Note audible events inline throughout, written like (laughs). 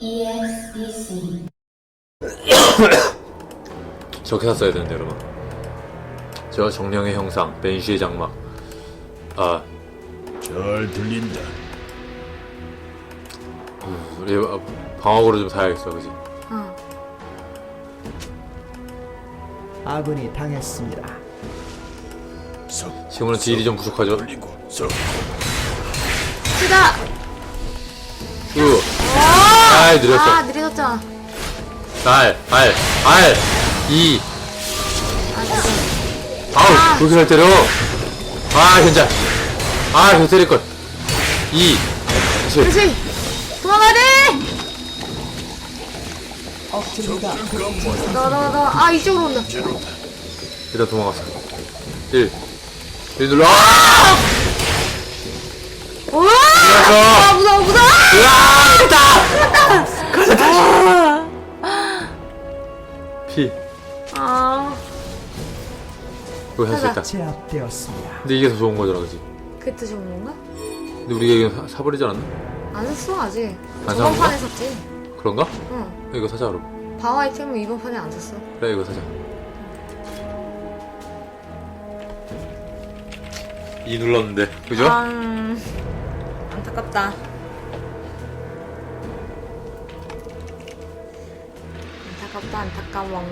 EXEC (coughs) 저렇게 샀어야 되는데 여러분 저 정령의 형상 벤시의 장막 아 잘 들린다. 우리 방어구로 좀 사야겠어 그지 어. 아군이 당했습니다. 석 지금은 딜이 좀 부족하죠 석 쓰다! 슈 아이 느렸어 아, 느려졌잖아. 알알 알 이 아, 느려. 아우 그렇게 잘 때려 아 괜찮 아 그렇게 때릴걸 이 그렇지 그렇지! 도망가야 돼! 나, 나. 아, 이쪽으로 온다. 일단 도망갔어 1 1 눌러 아! 우와! 아, 무서워, 무서워! 으아 피 아, 이거 할수 있다 제압되었습니다. 근데 이게 더 좋은 거잖아 그지 그게 더 좋은 건가? 근데 우리가 이거 사- 사버리지 않았나? 안 샀어, 아직. 안 저번 산 판에? 샀지. 그런가? 응. 이거 사자 그럼 방어 아이템은 이번 판에 안 샀어. 그래 이거 사자 이 눌렀는데 그죠? 아, 음, 안타깝다. 안타깝다, 안타까워.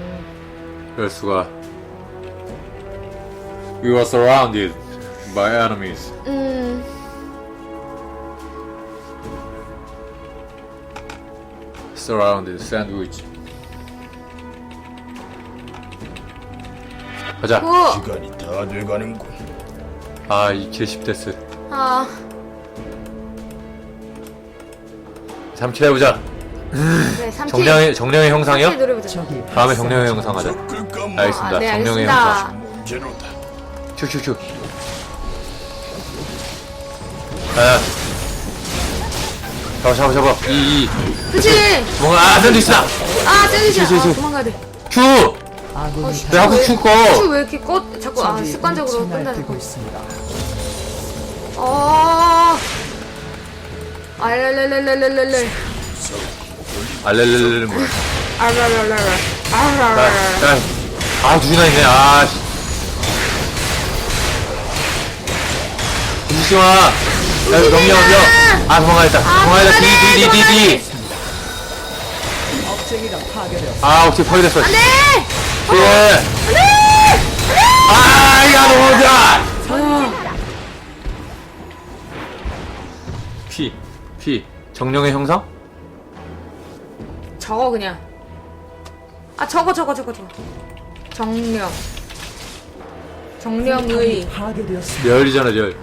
그럴 수가 We were surrounded by enemies 음, Surrounded sandwich 가자 오! 시간이 다 돼가는군. 아 이 킬 10데스 아, 3킬 해보자 3킬. 정령의, 정령의 형상이요? 노려보자. 다음에 정령의 형상 하자 알겠습니다 아, 네, 정령의 알겠습니다. 형상. 큐큐큐 아 잡아 잡아 잡아 이 이 그치! 뭔가 아 샌드위치 다 아. 씨, 씨, 아, 씨. 도망가야 돼. 큐! 아군이 씨. 내 하고 큐 꺼! 혹시 왜 이렇게 꺼, 자꾸, 아, 적이 습관적으로 날뛰고 거. 있습니다. 어. 알랄랄랄랄랄랄. 알렐렐렐 뭐야. 아, 알랄랄. 야, 아, 두 개나 있네, 아, 씨. 마! 야, 넘겨, 넘겨! 아, 도망가야겠다. 도망가야겠다. 뒤, 뒤, 뒤, 뒤, 뒤! 아, 어떻게 파괴됐어. 안 돼! 예! 아, 야, 넘어져! 피, 피. 정령의 형상? 저거 그냥. 아, 저거, 저거, 저거, 저거. 정령. 정령의. 파괴되었습니다. 리얼이잖아, 리얼.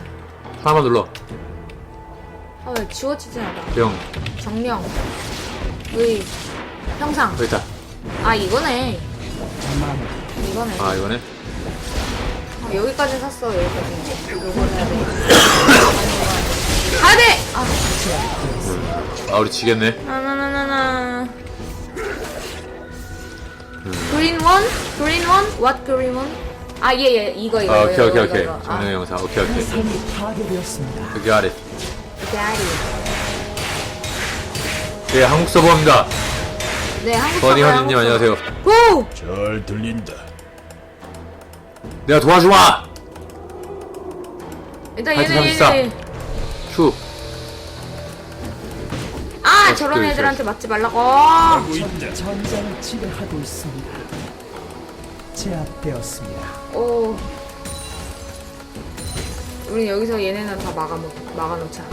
하나만 눌러. 아, 왜 지워지지 않아? 영. 정령. 의. 형상. 여기 있다. 아, 이거네. 마무리. 이거네. 아, 이거네. 아, 여기까지 샀어, 여기까지. 요거 해야 돼. 가야 돼! 아, 아, 우리 지겠네. 나나나나나. 그린 원? 그린 원? What green one? 아, 예, 예. 이거, 이거. 아, 이거, 오케이, 오케이, 이거, 오케이. 이거. 정령의 형상. 오케이, 오케이. 이 파괴되었습니다. 여기 아래. 아, daddy. 예, 한국 서버입니다. 네, 한국 버니 한국 안녕하세요. 사과. 고! 잘 들린다. 내가 도와주마! 일단 얘네. 얘네. 큐. 아, 어, 저런 그, 애들한테 그. 맞지 말라고. 있다. 전장을 지배하고 있습니다. 제압되었습니다. 오. 우리 여기서 얘네는 다 막아 막아 놓자.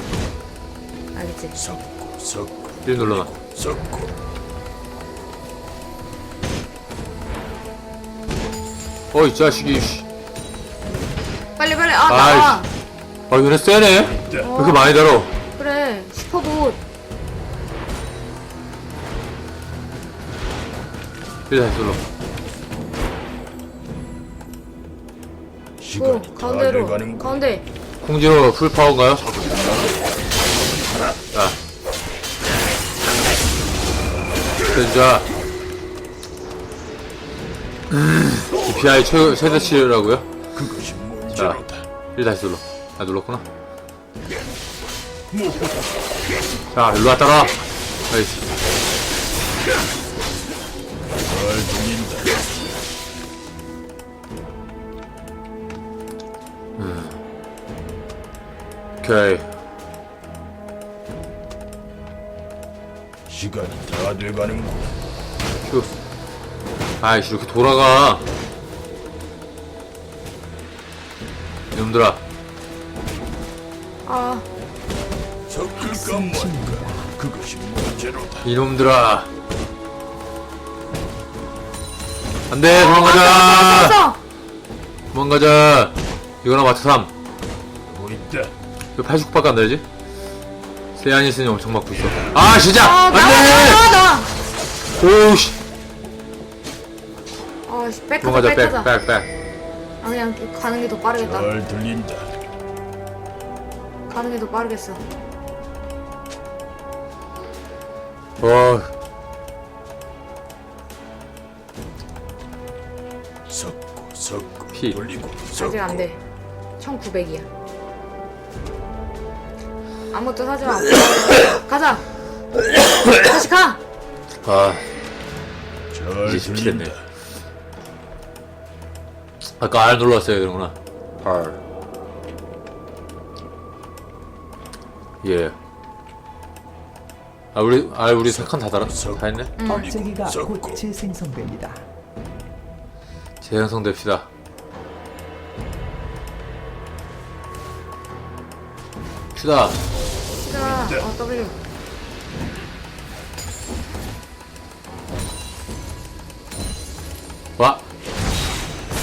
알겠지? 섞고 섞고 1 눌러놔. 섞고 어이, 자식이, 씨. 빨리 빨리. 아, 아이씨. 나와. 아, 얘네 세네? 왜 이렇게 많이 달어? 그래. 슈퍼봇. 1 다시 눌러. 오, 가운데로. 가운데. 콩지로 풀파워인가요? 자. 됐자. DPI 최, 최대치라고요? 그것이 자, 문제로다. 1 다시 눌러. 아, 눌렀구나. 자, 일로 왔다가. 아이씨. 오케이. 시간이 다 돼가는군. 휴. 아이씨, 이렇게 돌아가. 이놈들아. 아 섞을까 말까. 그것이 문제로다. 이놈들아. 안 돼, 도망가자! 왔어 도망가자! 이거나 맞춰 3. 이거 89밖에 안 되지? 세안이 있으니 엄청 맞고 있어. 아, 시작! 아안 나와 나와 돼! 나와 오우씨. 아 씨 백하자 도망가자, 백, 백하자 백, 백. 아 그냥 가는 게 더 빠르겠다 잘 들린다. 가는 게 더 빠르겠어 어, 섞고 섞고 피. 돌리고 아직 섞고. 안돼 1900이야 아무것도 사지 마 (coughs) 가자 다시 가 아, 잘 이제 피했네. 들린다. 아까 R 눌렀어야 되는구나. R. 예. 아, 우리, 아, 우리 세칸다 달아? 다 했네? 억제기가 섞고. 곧 재생성됩니다. 재생성됩시다. 큐다. 자 어, W 와.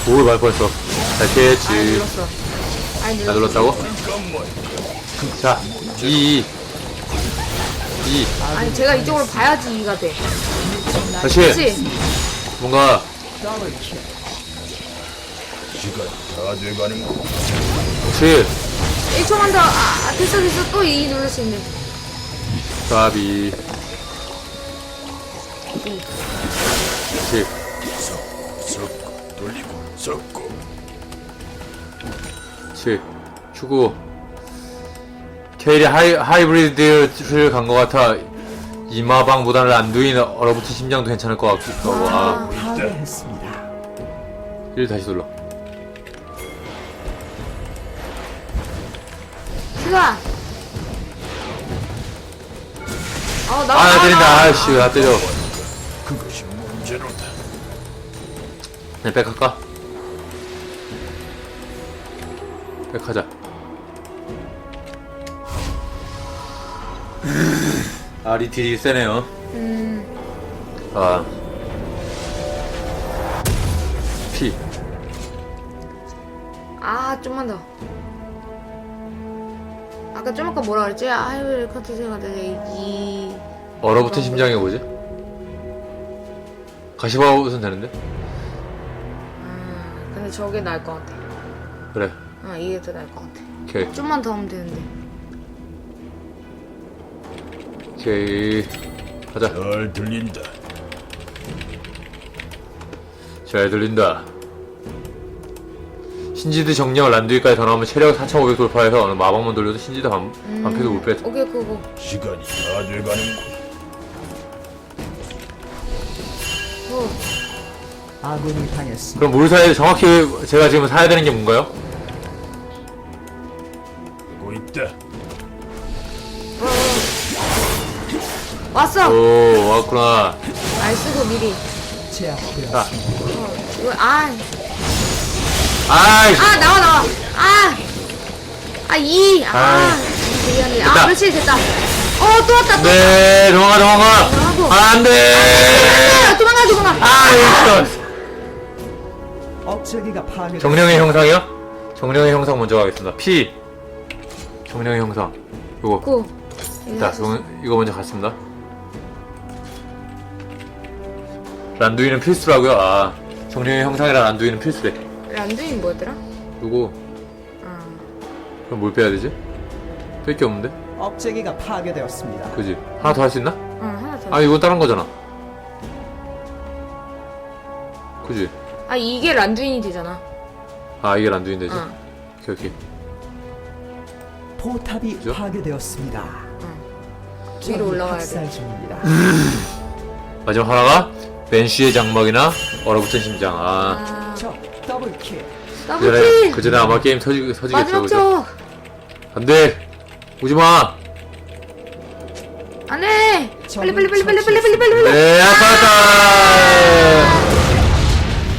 오, 말 뻔했어. 잘 아이 피했지. 눌렀어 다 눌렀어 눌렀다고? 자, 2, 2. 2. 아니 제가 이쪽으로 봐야지 이가 돼 다시. 그치? 뭔가. 시간이 다 돼가는군. 그렇지. 1초만 더 아, 아 됐어 됐어 또이 누를 수 있네 까비. 이. 그렇지. 섞고 섞고 돌리고 섞고. 그렇지. 추구. 케일이 하이, 하이브리드를 간 것 같아. 이마방보다는 안두인 얼어붙은 심장도 괜찮을 것 같기도 하고. 아, 파괴했습니다. 1 다시 눌러. 휴가 어 나와 아, 나 때린다. 아이씨, 나 때려. 그것이 문제로다. 그냥 백할까? 백하자. 아, 리 딜이 세네요. 음 아. 피. 아 좀만 더 아까 좀 아까 뭐라 그랬지? 아유 컨텐츠가 되네 이 얼어붙은 심장이 뭐지? 가시바웃은 되는데? 아, 근데 저게 나을 것 같아 그래. 아 이게 더 나을 것 같아 오케이. 좀만 더 하면 되는데 오케이. 가자. 잘 들린다. 잘 들린다. 신지드 정령 란두이까지 더 나오면 체력 4,500 돌파해서 어느 마법만 돌려도 신지드 반, 반패도 못 뺐. 오케이 그거 시간이 다 돼가는군. 어, 아군이 당했습니다. 그럼 뭘 사야, 정확히 제가 지금 사야 되는 게 뭔가요? 하고 있다. 왔어 오, 왔구나. 알 쓰고 미리 제압되었습니다. 아, 어, 이거 아, 아이씨. 아 나와 나와 아, 아 이, 아, 아이. 미안해. 됐다. 아, 그렇지 됐다. 어, 또 왔다, 또. 네, 도망가, 도망가. 하고. 안 돼. 왔다. 도망가, 도망가. 아이씨. 억제기가 파괴. 정령의 형상이요? 정령의 형상 먼저 가겠습니다. P. 정령의 형상. 이거. 고. 자, 이거, 이거 먼저 갔습니다. 란두이는 필수라고요. 아, 정령의 형상이랑 란두이는 필수래. 란두인 뭐였더라? 이거 아, 그럼 뭘 빼야 되지? 뺄 게 없는데? 억제기가 파괴되었습니다. 그지? 하나 더 할 수 있나? 응, 하나 더. 아, 이건 다른 거잖아. 그지? 아, 이게 란두인이 되잖아. 아, 이게 란두인 되지? 응, 오케이, 오케이. 포탑이 그죠? 파괴되었습니다. 응. 위로 올라가야 돼. 학살 중입니다. (laughs) 마지막 하나가 벤쉬의 장막이나 얼어붙은 심장. 아, 아, 저 더블킬. 그 더블킬! 그 전에 아마 게임 터지 터지겠죠. 마지막 그죠? 쪽! 안 돼, 오지 마. 안 돼! 빨리, 빨리, 빨리, 빨리, 빨리, 빨리, 빨리, 빨리! 네, 아깝다.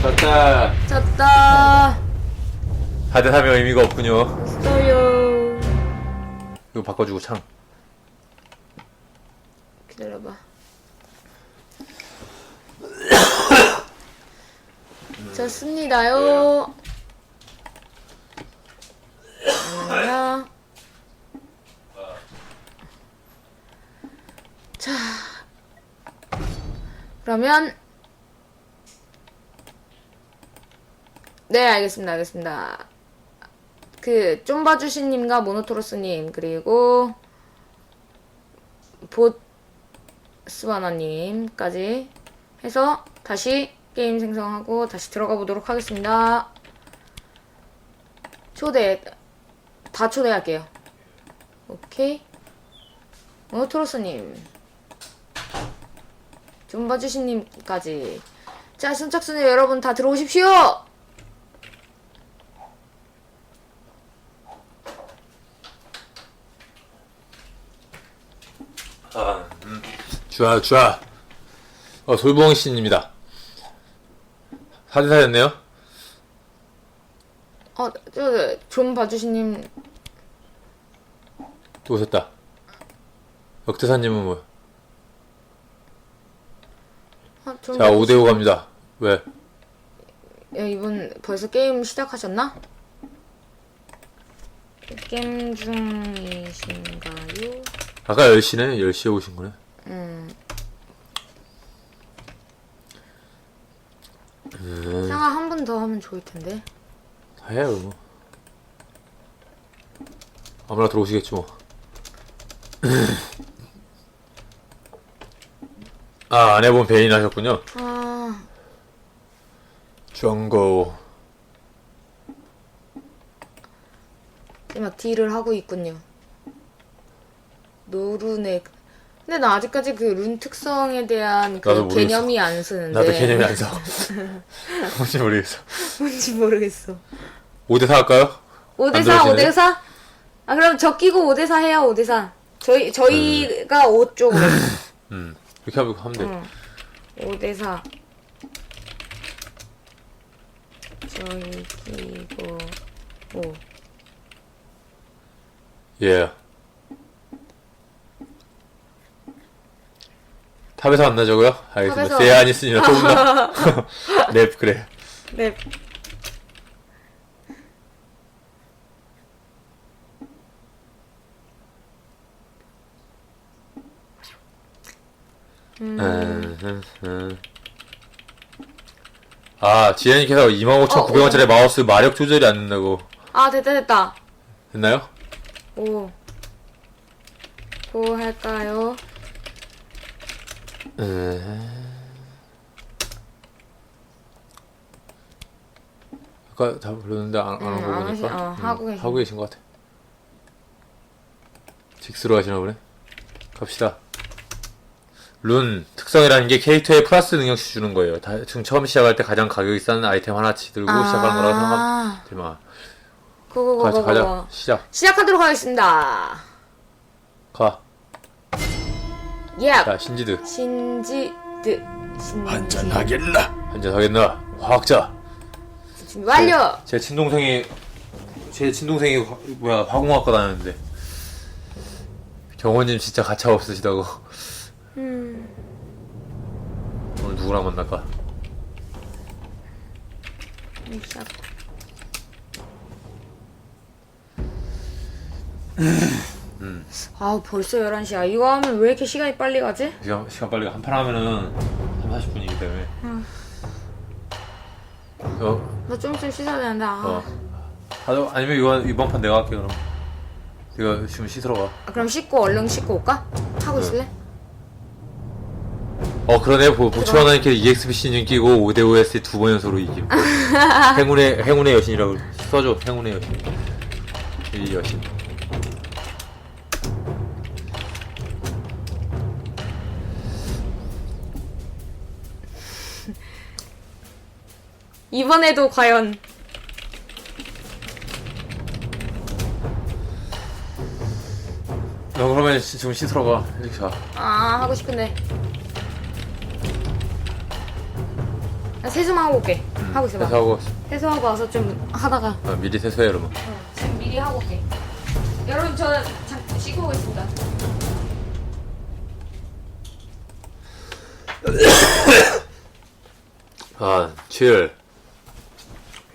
졌다. 졌다. 4대 3의 의미가 없군요. 써요. 이거 바꿔주고 창. 기다려봐. 졌습니다요. 잠깐만요. 자. 그러면 네, 알겠습니다. 알겠습니다. 그 쫌바주시님과 모노토로스님 그리고 보스바나님까지 해서 다시 게임 생성하고 다시 들어가 보도록 하겠습니다. 초대 다 초대할게요. 오케이. 모노토로스님, 쫌바주시님까지. 자, 순착순의 여러분 다 들어오십시오. 좋아, 좋아. 어, 솔봉 씨입니다. 4대 4였네요. 어, 저, 좀 봐주시님, 또 오셨다. 역대사님은 뭐야? 아, 좀 자, 5대5 갑니다. 왜? 야, 이분 벌써 게임 시작하셨나? 게임 중이신가요? 아까 10시네? 10시에 오신 거네. 음. 음, 상아 한 번 더 하면 좋을 텐데. 해요, 뭐. 아무나 들어오시겠지, 뭐. (clears throat) 아, 안 해본 베인 하셨군요. 아, 정고. 이제 막 딜을 하고 있군요. 노룬의 근데 나 아직까지 그 룬 특성에 대한 그 나도. 개념이 안 쓰는데. 나도 개념이 안 서. (laughs) 뭔지 모르겠어. 뭔지 모르겠어. 5대4 할까요? 5대4, 안 들어오시네? 5대4? 아, 그럼 저 끼고 5대4 해요, 5대4. 저희, 저희가 5쪽으로. (laughs) 음, 이렇게 하면, 하면 돼. 응. 5대4. 저희 끼고 5. 예. 탑에서 만나자고요? 알겠습니다. 탑에서. 제한 있으니까 조금 더. (laughs) 랩, 그래. 네. 음. 아, 지현이께서 25,900원짜리 어, 어. 마우스 마력 조절이 안 된다고. 아, 됐다, 됐다. 됐나요? 오. 고 할까요? 음. 아까 다 불렀는데 안, 안 음, 하고 안 보니까 어, 하고 계신 하고 계신 것 같아. 직스로 하시나 보네. 갑시다. 룬 특성이라는 게 캐릭터에 플러스 능력치 주는 거예요. 다, 지금 처음 시작할 때 가장 가격이 싼 아이템 하나치 들고 시작하는 거라고 생각하면 되마. 고고고고. 가자, 가자. 시작. 시작하도록 하겠습니다. 가. 예. 자, 신지드. 신지드. 신지. 한잔 하겠나? 한잔 하겠나? 화학자. 준비 완료. 제 친동생이 제 친동생이 화- 뭐야 화공학과 다녔는데 경호님 진짜 가차 없으시다고 음. 오늘 누구랑 만날까? 시 작. 아 벌써 11시야. 이거 하면 왜 이렇게 시간이 빨리 가지? 시간, 시간 빨리 한판 하면은 3, 40분이기 때문에 어, 나 좀 있으면 씻어야 되는데. 아. 어. 하도 아니면 이번 이번 판 내가 할게 그럼 내가 지금 씻으러 가. 아, 그럼 씻고 얼른 씻고 올까? 하고 있을래? 어 그러네 보, 보츠와나니께 EXP 신인 끼고 5대5 두번 연속으로 이김 (laughs) 행운의 행운의 여신이라고 써줘 행운의 여신 이 여신 이번에도 과연. 너 그러면 시- 지금 씻으러 가. 이렇게 자. 아 하고 싶은데. 나 세수만 하고 올게. 하고 있어봐. 세수하고 세수하고 와서 좀 하다가. 어, 미리 세수해 그러면. 지금 미리 하고 올게. 여러분 저는 잠깐 씻고 오겠습니다. (coughs) 한7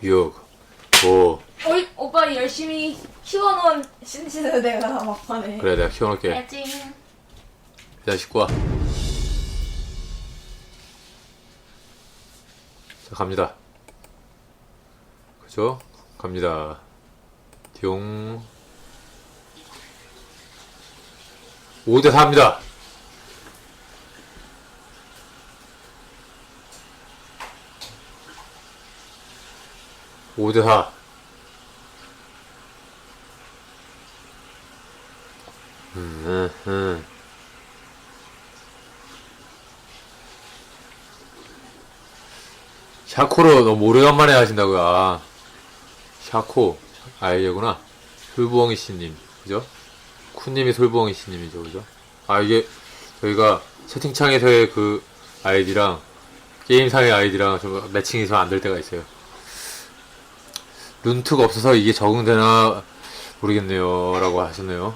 6 5 어이 오빠 열심히 키워놓은 신신을 내가 막판에 그래 내가 키워놓을게. 해야지 일단 씻고 와. 자 갑니다. 그죠? 갑니다. 뿅. 5대 4입니다. 오대 4. 음, 음, 음. 샤코로 너무 오래간만에 하신다고요. 아, 샤코. 아, 얘구나. 솔부엉이 씨님. 그죠? 쿤님이 솔부엉이 씨님이죠. 그죠? 아, 이게 저희가 채팅창에서의 그 아이디랑 게임상의 아이디랑 좀 매칭이 좀안될 때가 있어요. 룬트가 없어서 이게 적응되나 모르겠네요. 라고 하셨네요.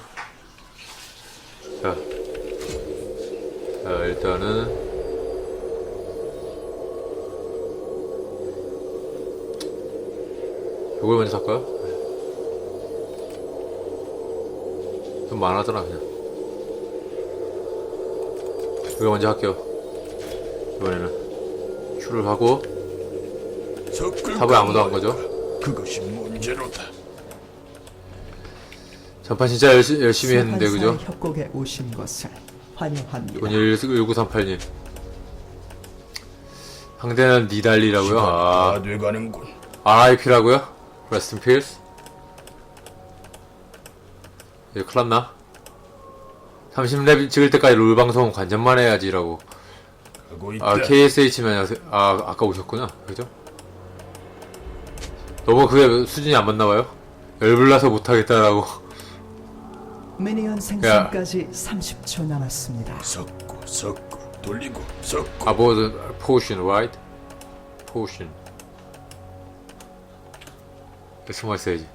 자. 자, 일단은 이걸 먼저 살까요? 좀 많아잖아 그냥 이거 먼저 할게요 이번에는 큐를 하고 탑을 아무도 안 거죠? 그것이 문제로다. 전판 진짜 열시, 열심히 했는데 그죠? 협곡에 오신 것을 환영합니다. 이건 1938님 상대는 니달리라고요? 아 다 돼가는군. RIP라고요? Rest in peace? 이제 큰일 났나? 30렙 찍을 때까지 롤 방송 관전만 해야지라고 있다. 아 KSH면 아 아까 오셨구나 그죠? 너무 그게 수준이 안 맞나봐요? 열불나서 못하겠다라고. 미니언 생성까지 30초 남았습니다. 섞고 섞고 돌리고 섞고. 아 뭐든 포션 right? 포션. 숨어 있어야지.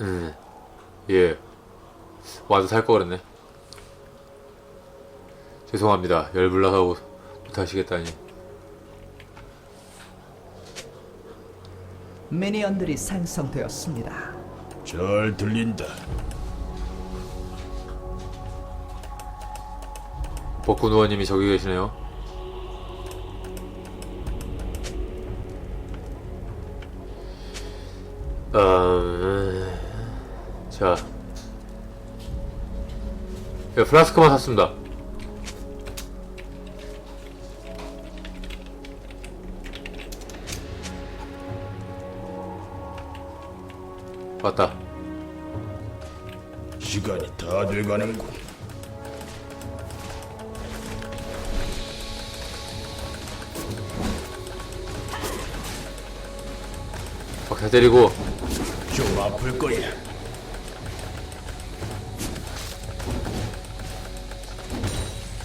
음, 예. 와도 살 거 그랬네. 죄송합니다. 열불나서 못- 못하시겠다니 미니언들이 생성되었습니다. 잘 들린다. 복구노원님이 저기 계시네요 음, 자 예, 플라스크만 샀습니다 시간이 다 돼가는군. 박사 때리고 좀 아플 거야.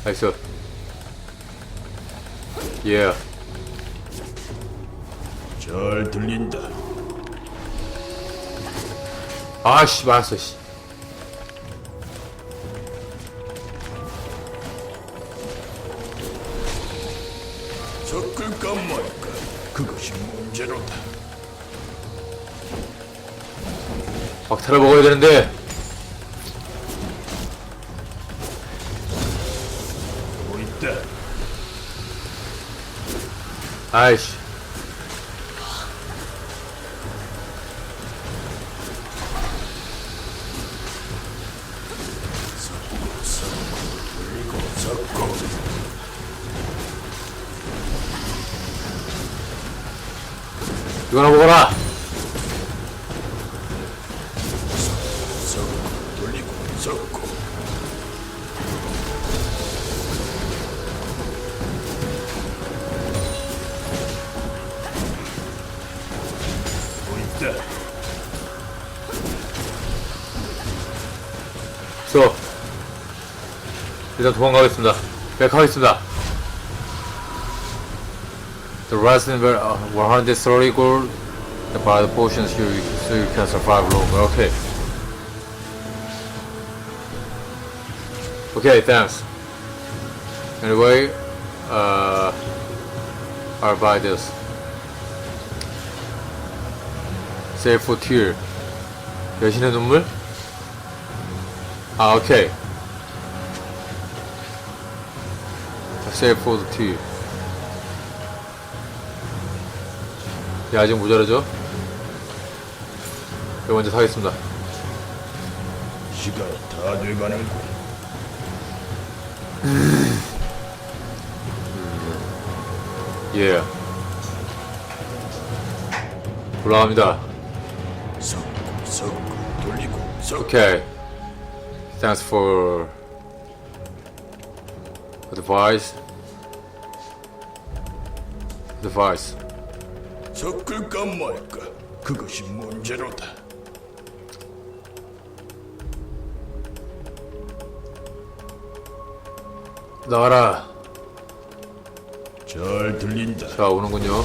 나이스 예 잘 들린다. 아씨 맞았어 씨 문제로다. 막타를 먹어야 되는데 하고 있다. 아이씨 이거나 먹어라. 일단 도망가겠습니다. 네, 백하겠습니다. The resident were uh, 130 gold. Buy the potions here so you can survive longer. Okay. Okay, thanks. Anyway, uh, I'll buy this. Save for tear. 여신의 눈물? 아, 오케이. Save for the tear. 야, 아직 모자라죠? 이거 먼저 사겠습니다. 시간이 다 돼가는군. 예. 올라갑니다. 섞고 섞고 돌리고 섞고 Okay. Thanks for advice. Advice. 섞을까 말까. 그것이 문제로다. 나와라. 잘 들린다. 자, 오는군요.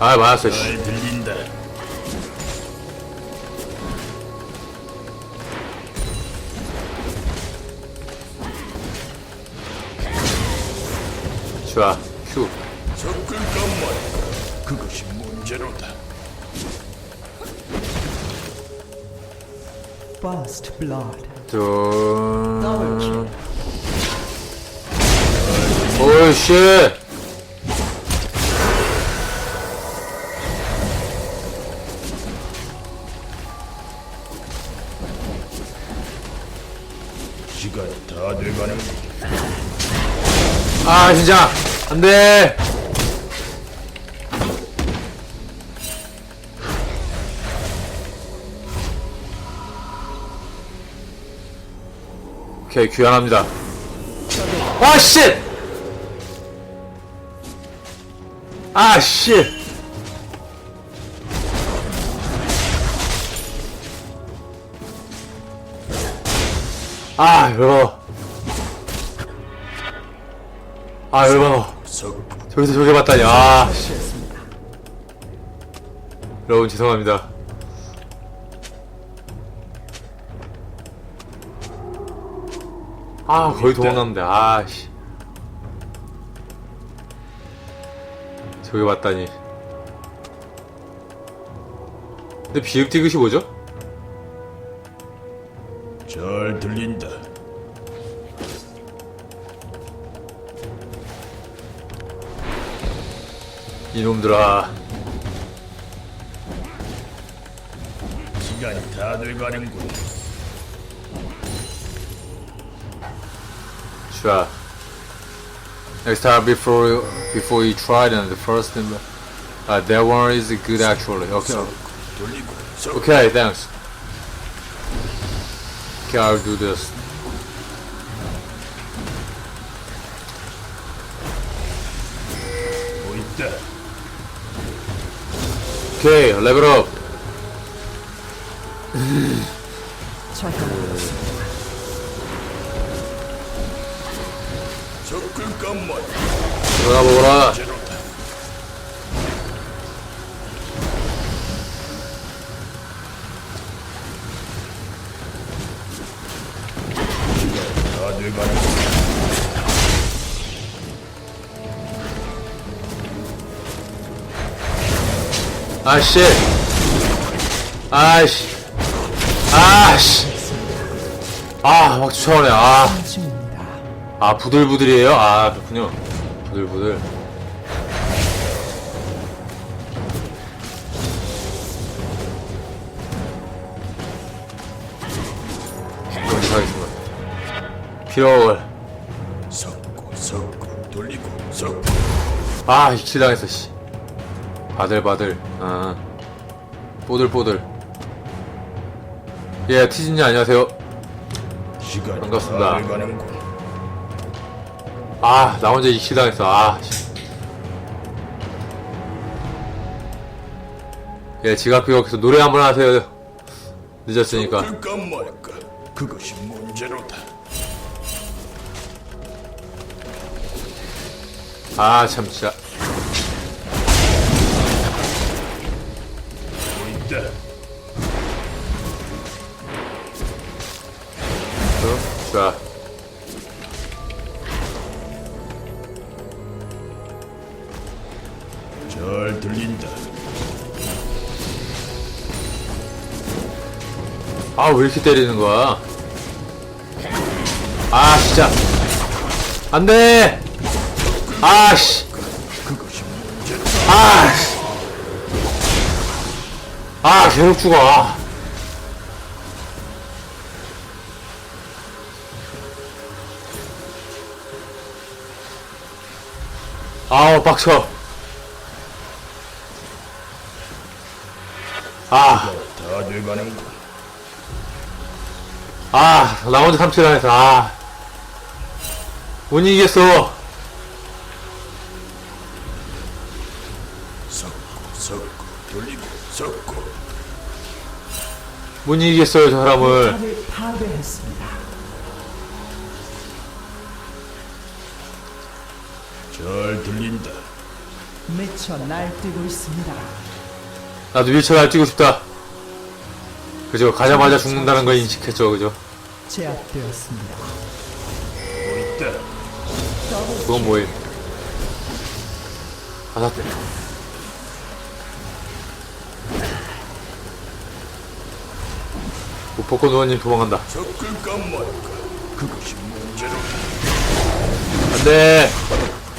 아, 맞았어, 씨. 잘 들린다. First blood. 짠. Double kill. 오이, 씨. 시간이 다 돼가는군. 아, 진짜. 안 돼. 오케이, 귀환합니다. 아, 씨! 아, 씨! 아, 열받아. 아, 열받아. 저기서 저게 봤다니 아 씨. 여러분 죄송합니다 아 거의 도망갔는데 아씨 저게 봤다니 근데 비읍디귿이 뭐죠? 잘 들린다. 이놈들아 시간이 다 돼가는군. Sure. Uh, next time before you, before you try them, the first thing, uh, that one is good actually. Okay. Okay, thanks. Okay, I'll do this. Okay, level up. 들어가 보거라. 아씨. 아씨. 아씨. 아, 막 쫓아오네. 아. 아, 부들부들이에요? 아, 그렇군요. 부들부들. 섞고 섞고 돌리고 섞고 아, 이킬 당했어, 씨. 바들바들. 아. 뽀들뽀들. 예, 티진님 안녕하세요. 시간이 반갑습니다. 다 돼가는군. 아, 나 혼자 이 시당했어. 아. 예, 지갑 비워서 노래 한번 하세요. 늦었으니까. 그것이 문제로다. 아, 참 진짜. 왜 이렇게 때리는 거야? 아, 진짜. 안 돼! 아, 씨. 그것이 문제로다 아, 씨. 아, 계속 죽어. 아. 아우, 빡쳐. 아, 다 돼가는군 아, 나 혼자 삼칠 당했어. 아. 돌리고 섞고 못 이기겠어요, 저 사람을. 탑을 파괴했습니다. 잘 들린다 미쳐 날뛰고 있습니다. 나도 밀쳐 날뛰고 싶다. 그죠? 가자마자 죽는다는 걸 인식했죠, 그죠? 제압되었습니다. 그건 뭐임? 뭐, 복권 의원님 도망간다. 섞을까 말까 그것이 문제로다 안 돼!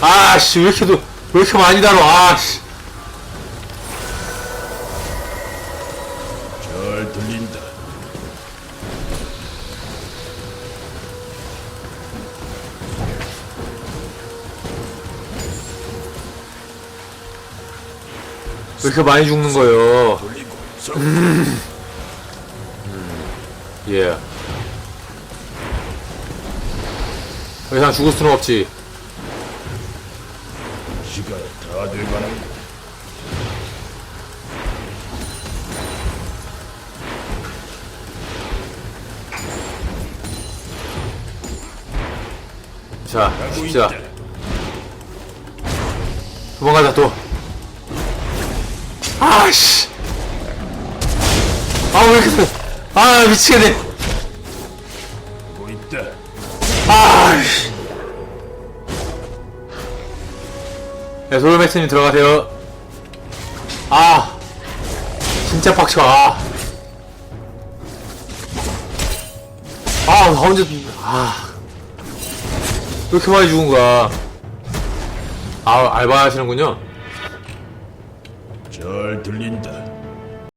아씨, 왜 이렇게, 도, 왜 이렇게 많이 다뤄, 아씨. 왜 이렇게 많이 죽는 거예요? 섞고 예. 더 이상 죽을 수는 없지. 시간 다 돼가는군 자, 죽자. 도망가자, 또. 아씨! 아, 왜 이렇게, 세- 아, 미치겠네. 또 있다 아이씨. 네, 소울맥스님 들어가세요. 아. 진짜 빡쳐, 아. 아, 나 혼자, 아. 왜 이렇게 많이 죽은 거야? 아, 알바 하시는군요. 잘 들린다